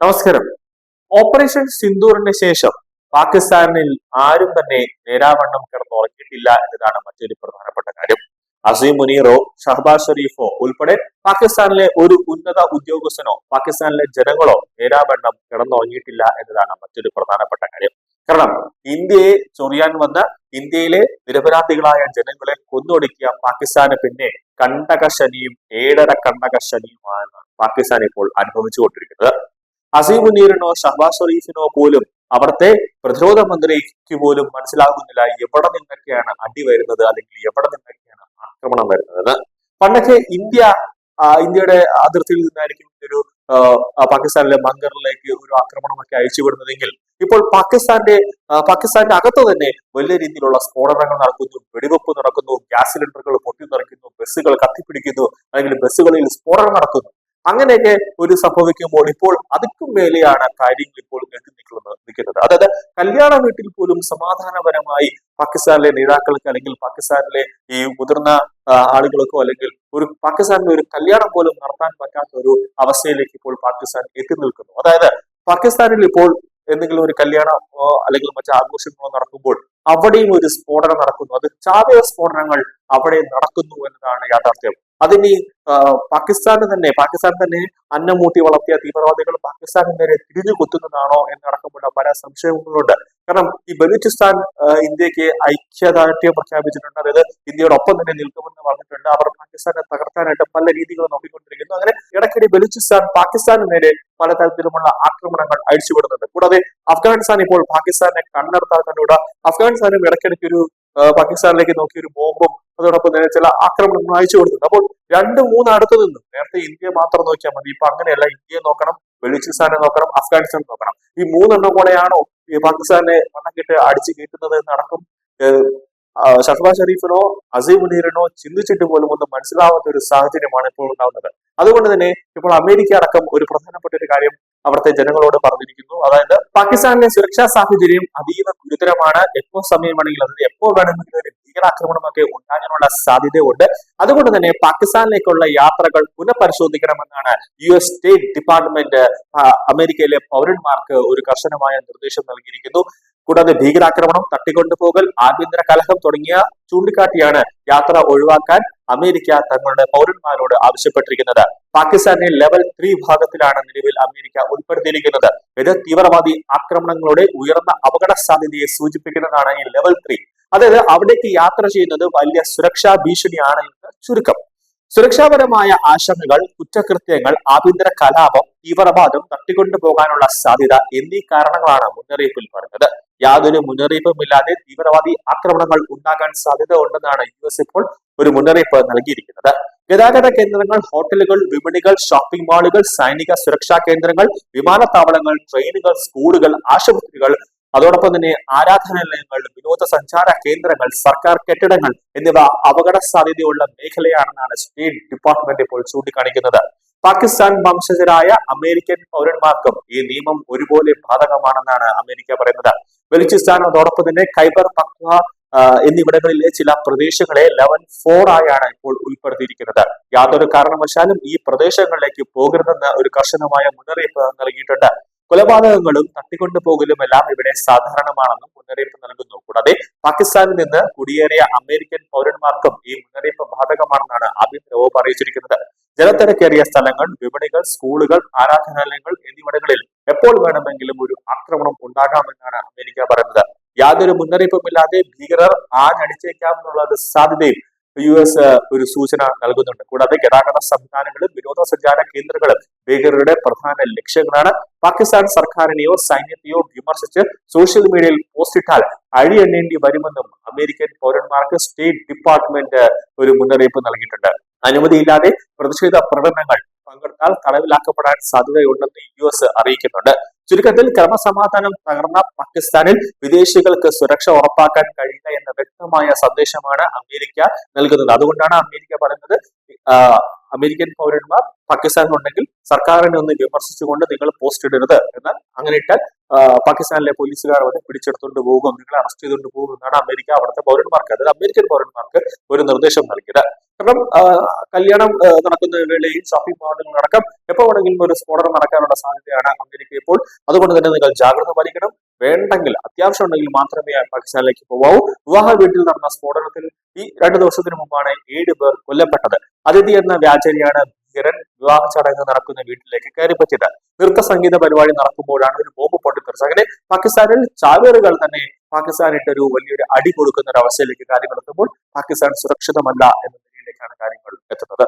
നമസ്കാരം. ഓപ്പറേഷൻ സിന്ദൂറിന് ശേഷം പാകിസ്ഥാനിൽ ആരും തന്നെ നേരാവണ്ണം കിടന്നുറങ്ങിയിട്ടില്ല എന്നതാണ് മറ്റൊരു പ്രധാനപ്പെട്ട കാര്യം. അസീം മുനീറോ ഷഹബാസ് ഷെരീഫോ ഉൾപ്പെടെ പാകിസ്ഥാനിലെ ഒരു ഉന്നത ഉദ്യോഗസ്ഥനോ പാകിസ്ഥാനിലെ ജനങ്ങളോ നേരാവണ്ണം കിടന്നുറങ്ങിയിട്ടില്ല എന്നതാണ് മറ്റൊരു പ്രധാനപ്പെട്ട കാര്യം. കാരണം ഇന്ത്യയെ ചൊറിയാൻ വന്ന ഇന്ത്യയിലെ നിരപരാധികളായ ജനങ്ങളെ കൊന്നൊടുക്കിയ പാകിസ്ഥാന് പിന്നെ കണ്ടകശനിയും ഏഴര കണ്ടകശനിയുമാണ് പാകിസ്ഥാൻ ഇപ്പോൾ അനുഭവിച്ചുകൊണ്ടിരിക്കുന്നത്. അസീം മുനീറിനോ ഷഹബാസ് ഷറീഫിനോ പോലും അവിടുത്തെ പ്രതിരോധ മന്ത്രിക്ക് പോലും മനസ്സിലാകുന്നില്ല. എവിടെ നിന്നൊക്കെയാണ് അടി വരുന്നത്? അല്ലെങ്കിൽ എവിടെ നിന്നൊക്കെയാണ് ആക്രമണം വരുന്നത്? പണ്ടൊക്കെ ഇന്ത്യ ഇന്ത്യയുടെ അതിർത്തിയിൽ നിന്നായിരിക്കും ഒരു പാകിസ്ഥാനിലെ ബങ്കറിലേക്ക് ഒരു ആക്രമണമൊക്കെ അയച്ചുവിടുന്നതെങ്കിൽ ഇപ്പോൾ പാകിസ്ഥാന്റെ പാകിസ്ഥാന്റെ അകത്ത് തന്നെ വലിയ രീതിയിലുള്ള സ്ഫോടനങ്ങൾ നടക്കുന്നു. വെടിവെപ്പ് നടക്കുന്നു. ഗ്യാസ് സിലിണ്ടറുകൾ പൊട്ടി പൊട്ടിത്തെറിക്കുന്നു ബസ്സുകൾ കത്തിപ്പിടിക്കുന്നു. അല്ലെങ്കിൽ ബസ്സുകളിൽ സ്ഫോടനം നടക്കുന്നു. അങ്ങനെയൊക്കെ ഒരു സംഭവിക്കുമ്പോൾ ഇപ്പോൾ അതിക്കും മേലെയാണ് കാര്യങ്ങൾ ഇപ്പോൾ എത്തി നിൽക്കുന്നത് നിൽക്കുന്നത്. അതായത് കല്യാണ വീട്ടിൽ പോലും സമാധാനപരമായി പാകിസ്ഥാനിലെ നേതാക്കൾക്ക് അല്ലെങ്കിൽ പാകിസ്ഥാനിലെ ഈ മുതിർന്ന ആളുകൾക്കോ അല്ലെങ്കിൽ ഒരു പാകിസ്ഥാനിലെ ഒരു കല്യാണം പോലും നടത്താൻ പറ്റാത്ത ഒരു അവസ്ഥയിലേക്ക് ഇപ്പോൾ പാകിസ്ഥാൻ എത്തി നിൽക്കുന്നു. അതായത് പാകിസ്ഥാനിൽ ഇപ്പോൾ എന്തെങ്കിലും ഒരു കല്യാണമോ അല്ലെങ്കിൽ മറ്റു ആഘോഷങ്ങളോ നടക്കുമ്പോൾ അവിടെയും ഒരു സ്ഫോടനം നടക്കുന്നു. അത് ചാവേർ സ്ഫോടനങ്ങൾ അവിടെ നടക്കുന്നു എന്നതാണ് യാഥാർത്ഥ്യം. അതിനി പാകിസ്ഥാൻ തന്നെ പാകിസ്ഥാൻ തന്നെ അന്നമൂട്ടി വളർത്തിയ തീവ്രവാദികൾ പാകിസ്ഥാന് നേരെ തിരിഞ്ഞു കുത്തുന്നതാണോ എന്നടക്കമുള്ള പല സംശയങ്ങളുണ്ട്. കാരണം ഈ ബലൂചിസ്ഥാൻ ഇന്ത്യയ്ക്ക് ഐക്യദാർഢ്യം പ്രഖ്യാപിച്ചിട്ടുണ്ട്. അതായത് ഇന്ത്യയോടൊപ്പം തന്നെ നിൽക്കുമെന്ന് പറഞ്ഞിട്ടുണ്ട്. അവർ പാകിസ്ഥാനെ തകർക്കാനായിട്ട് പല രീതികൾ നോക്കിക്കൊണ്ടിരിക്കുന്നു. അങ്ങനെ ഇടയ്ക്കിടെ ബലൂചിസ്ഥാൻ പാകിസ്ഥാന് നേരെ പലതരത്തിലുമുള്ള ആക്രമണങ്ങൾ അഴിച്ചുവിടുന്നുണ്ട്. കൂടാതെ അഫ്ഗാനിസ്ഥാൻ ഇപ്പോൾ പാകിസ്ഥാനെ കണ്ണെടുത്താൽ അഫ്ഗാനിസ്ഥാനും ഇടയ്ക്കിടയ്ക്ക് ഒരു പാകിസ്ഥാനിലേക്ക് നോക്കി ഒരു ബോംബും അതോടൊപ്പം തന്നെ ചില ആക്രമണങ്ങൾ അയച്ചു കൊടുത്തിട്ടുണ്ട്. അപ്പോൾ രണ്ട് മൂന്ന് അടുത്ത് നിന്നും നേരത്തെ ഇന്ത്യ മാത്രം നോക്കിയാൽ മതി. ഇപ്പൊ അങ്ങനെയല്ല ഇന്ത്യ നോക്കണം ബലൂചിസ്ഥാനെ നോക്കണം അഫ്ഗാനിസ്ഥാൻ നോക്കണം. ഈ മൂന്നെണ്ണം കൂടെയാണോ പാകിസ്ഥാനെ വണ്ണക്കിട്ട് അടിച്ചു കയറ്റുന്നത് എന്നടക്കം ഷഹബാസ് ഷെരീഫിനോ അസീം മുനീറിനോ ചിന്തിച്ചിട്ട് പോലും ഒന്നും മനസ്സിലാവാത്ത ഒരു സാഹചര്യമാണ് ഇപ്പോൾ ഉണ്ടാകുന്നത് അതുകൊണ്ട് തന്നെ ഇപ്പോൾ അമേരിക്ക അടക്കം ഒരു പ്രധാനപ്പെട്ട ഒരു കാര്യം അവിടുത്തെ ജനങ്ങളോട് പറഞ്ഞിരിക്കുന്നു. അതായത് പാകിസ്ഥാനിലെ സുരക്ഷാ സാഹചര്യം അതീവ ഗുരുതരമാണ്. എപ്പോ സമയം വേണമെങ്കിലും അതായത് എപ്പോ വേണമെങ്കിലും ഭീകരാക്രമണമൊക്കെ ഉണ്ടാകാനുള്ള സാധ്യതയുണ്ട്. അതുകൊണ്ട് തന്നെ പാകിസ്ഥാനിലേക്കുള്ള യാത്രകൾ പുനഃപരിശോധിക്കണമെന്നാണ് യു എസ് സ്റ്റേറ്റ് ഡിപ്പാർട്ട്മെന്റ് അമേരിക്കയിലെ പൗരന്മാർക്ക് ഒരു കർശനമായ നിർദ്ദേശം നൽകിയിരിക്കുന്നു. കൂടാതെ ഭീകരാക്രമണം തട്ടിക്കൊണ്ടുപോകൽ ആഭ്യന്തര കലഹം തുടങ്ങിയ ചൂണ്ടിക്കാട്ടിയാണ് യാത്ര ഒഴിവാക്കാൻ അമേരിക്ക തങ്ങളുടെ പൗരന്മാരോട് ആവശ്യപ്പെട്ടിരിക്കുന്നത്. പാകിസ്ഥാനിൽ ലെവൽ ത്രീ വിഭാഗത്തിലാണ് നിലവിൽ അമേരിക്ക ഉൾപ്പെടുത്തിയിരിക്കുന്നത്. ഇത് തീവ്രവാദി ആക്രമണങ്ങളുടെ ഉയർന്ന അപകട സാധ്യതയെ സൂചിപ്പിക്കുന്നതാണ് ഈ ലെവൽ ത്രീ. അതായത് അവിടേക്ക് യാത്ര ചെയ്യുന്നത് വലിയ സുരക്ഷാ ഭീഷണിയാണ് എന്ന് ചുരുക്കം. സുരക്ഷാപരമായ ആശങ്കകൾ കുറ്റകൃത്യങ്ങൾ ആഭ്യന്തര കലാപം തീവ്രവാദം തട്ടിക്കൊണ്ടുപോകാനുള്ള സാധ്യത എന്നീ കാരണങ്ങളാണ് മുന്നറിയിപ്പിൽ പറഞ്ഞത്. യാതൊരു മുന്നറിയിപ്പും ഇല്ലാതെ തീവ്രവാദി ആക്രമണങ്ങൾ ഉണ്ടാകാൻ സാധ്യത ഉണ്ടെന്നാണ് യു എസ് ഇപ്പോൾ ഒരു മുന്നറിയിപ്പ് നൽകിയിരിക്കുന്നത്. ഗതാഗത കേന്ദ്രങ്ങൾ ഹോട്ടലുകൾ വിപണികൾ ഷോപ്പിംഗ് മാളുകൾ സൈനിക സുരക്ഷാ കേന്ദ്രങ്ങൾ വിമാനത്താവളങ്ങൾ ട്രെയിനുകൾ സ്കൂളുകൾ ആശുപത്രികൾ അതോടൊപ്പം തന്നെ ആരാധനാലയങ്ങൾ വിനോദസഞ്ചാര കേന്ദ്രങ്ങൾ സർക്കാർ കെട്ടിടങ്ങൾ എന്നിവ അപകട സാധ്യതയുള്ള മേഖലയാണെന്നാണ് സ്റ്റേറ്റ് ഡിപ്പാർട്ട്മെന്റ് ഇപ്പോൾ ചൂണ്ടിക്കാണിക്കുന്നത്. പാകിസ്ഥാൻ വംശജരായ അമേരിക്കൻ പൗരന്മാർക്കും ഈ നിയമം ഒരുപോലെ ബാധകമാണെന്നാണ് അമേരിക്ക പറയുന്നത്. ബലൂചിസ്ഥാൻ അതോടൊപ്പം തന്നെ ഖൈബർ പക്വ എന്നിവിടങ്ങളിലെ ചില പ്രദേശങ്ങളെ ലെവൽ ഫോർ ആയാണ് ഇപ്പോൾ ഉൾപ്പെടുത്തിയിരിക്കുന്നത്. യാതൊരു കാരണവശാലും ഈ പ്രദേശങ്ങളിലേക്ക് പോകരുതെന്ന് ഒരു കർശനമായ മുന്നറിയിപ്പ് നൽകിയിട്ടുണ്ട്. കൊലപാതകങ്ങളും തട്ടിക്കൊണ്ടു പോകലും എല്ലാം ഇവിടെ സാധാരണമാണെന്നും മുന്നറിയിപ്പ് നൽകുന്നു. കൂടാതെ പാകിസ്ഥാനിൽ നിന്ന് കുടിയേറിയ അമേരിക്കൻ പൗരന്മാർക്കും ഈ മുന്നറിയിപ്പ് ബാധകമാണെന്നാണ് ആഭ്യന്തര വകുപ്പ് അറിയിച്ചിരിക്കുന്നത്. ജലത്തിരക്കേറിയ സ്ഥലങ്ങൾ വിപണികൾ സ്കൂളുകൾ ആരാധനാലയങ്ങൾ എന്നിവിടങ്ങളിൽ എപ്പോൾ വേണമെങ്കിലും ഒരു ആക്രമണം ഉണ്ടാകാമെന്നാണ് അമേരിക്ക പറയുന്നത്. യാതൊരു മുന്നറിയിപ്പുമില്ലാതെ ഭീകരർ ആഞ്ഞടിച്ചേക്കാമെന്നുള്ളത് സാധ്യതയും യു എസ് ഒരു സൂചന നൽകുന്നുണ്ട്. കൂടാതെ ഗതാഗത സംവിധാനങ്ങളും വിനോദസഞ്ചാര കേന്ദ്രങ്ങളും ഭീകരരുടെ പ്രധാന ലക്ഷ്യങ്ങളാണ്. പാകിസ്ഥാൻ സർക്കാരിനെയോ സൈന്യത്തെയോ വിമർശിച്ച് സോഷ്യൽ മീഡിയയിൽ പോസ്റ്റ് ഇട്ടാൽ അഴിയെണ്ണേണ്ടി വരുമെന്നും അമേരിക്കൻ പൗരന്മാർക്ക് സ്റ്റേറ്റ് ഡിപ്പാർട്ട്മെന്റ് ഒരു മുന്നറിയിപ്പ് നൽകിയിട്ടുണ്ട്. അനുമതിയില്ലാതെ പ്രതിഷേധ പ്രകടനങ്ങൾ പങ്കെടുത്താൽ തടവിലാക്കപ്പെടാൻ സാധ്യതയുണ്ടെന്ന് യു എസ് അറിയിക്കുന്നുണ്ട്. ചുരുക്കത്തിൽ ക്രമസമാധാനം തകർന്ന പാകിസ്ഥാനിൽ വിദേശികൾക്ക് സുരക്ഷ ഉറപ്പാക്കാൻ കഴിയില്ല എന്ന വ്യക്തമായ സന്ദേശമാണ് അമേരിക്ക നൽകുന്നത്. അതുകൊണ്ടാണ് അമേരിക്ക പറയുന്നത് അമേരിക്കൻ പൗരന്മാർ പാകിസ്ഥാനിലുണ്ടെങ്കിൽ സർക്കാരിനെ ഒന്ന് വിമർശിച്ചുകൊണ്ട് നിങ്ങൾ പോസ്റ്റ് ഇടരുത് എന്നാൽ അങ്ങനെ ഇട്ടാൽ പാകിസ്ഥാനിലെ പോലീസുകാർ വന്ന് പിടിച്ചെടുത്തുകൊണ്ട് പോകും നിങ്ങളെ അറസ്റ്റ് ചെയ്തുകൊണ്ട് പോകും എന്നാണ് അമേരിക്ക അവിടുത്തെ പൗരന്മാർക്ക് അതായത് അമേരിക്കൻ പൗരന്മാർക്ക് ഒരു നിർദ്ദേശം നൽകിയത്. കാരണം കല്യാണം നടക്കുന്ന വേളയിൽ ഷോപ്പിംഗ് മാളുകൾ നടക്കാം എപ്പോൾ വേണമെങ്കിലും ഒരു സ്ഫോടനം നടക്കാനുള്ള സാധ്യതയാണ് അമേരിക്ക ഇപ്പോൾ. അതുകൊണ്ട് തന്നെ നിങ്ങൾ ജാഗ്രത പാലിക്കണം. വേണ്ടെങ്കിൽ അത്യാവശ്യം ഉണ്ടെങ്കിൽ മാത്രമേ പാകിസ്ഥാനിലേക്ക് പോകാവൂ വിവാഹ വീട്ടിൽ നടന്ന സ്ഫോടനത്തിൽ ഈ രണ്ടു ദിവസത്തിന് മുമ്പാണ് ഏഴ് പേർ കൊല്ലപ്പെട്ടത്. അതിഥി എന്ന വ്യാജരിയാണ് ഭീകരൻ വിവാഹ ചടങ്ങ് നടക്കുന്ന വീട്ടിലേക്ക് കയറിപ്പറ്റിയത്. നൃത്ത സംഗീത പരിപാടി നടക്കുമ്പോഴാണ് ഒരു ബോംബ് പൊട്ടിത്തെറിച്ചത്. അങ്ങനെ പാകിസ്ഥാനിൽ ചാവേറുകൾ തന്നെ പാകിസ്ഥാനിട്ട് ഒരു വലിയൊരു അടി കൊടുക്കുന്ന ഒരു അവസ്ഥയിലേക്ക് കാര്യങ്ങൾ എത്തുമ്പോൾ പാകിസ്ഥാൻ സുരക്ഷിതമല്ല എന്ന നിലയിലേക്കാണ് കാര്യങ്ങൾ എത്തുന്നത്.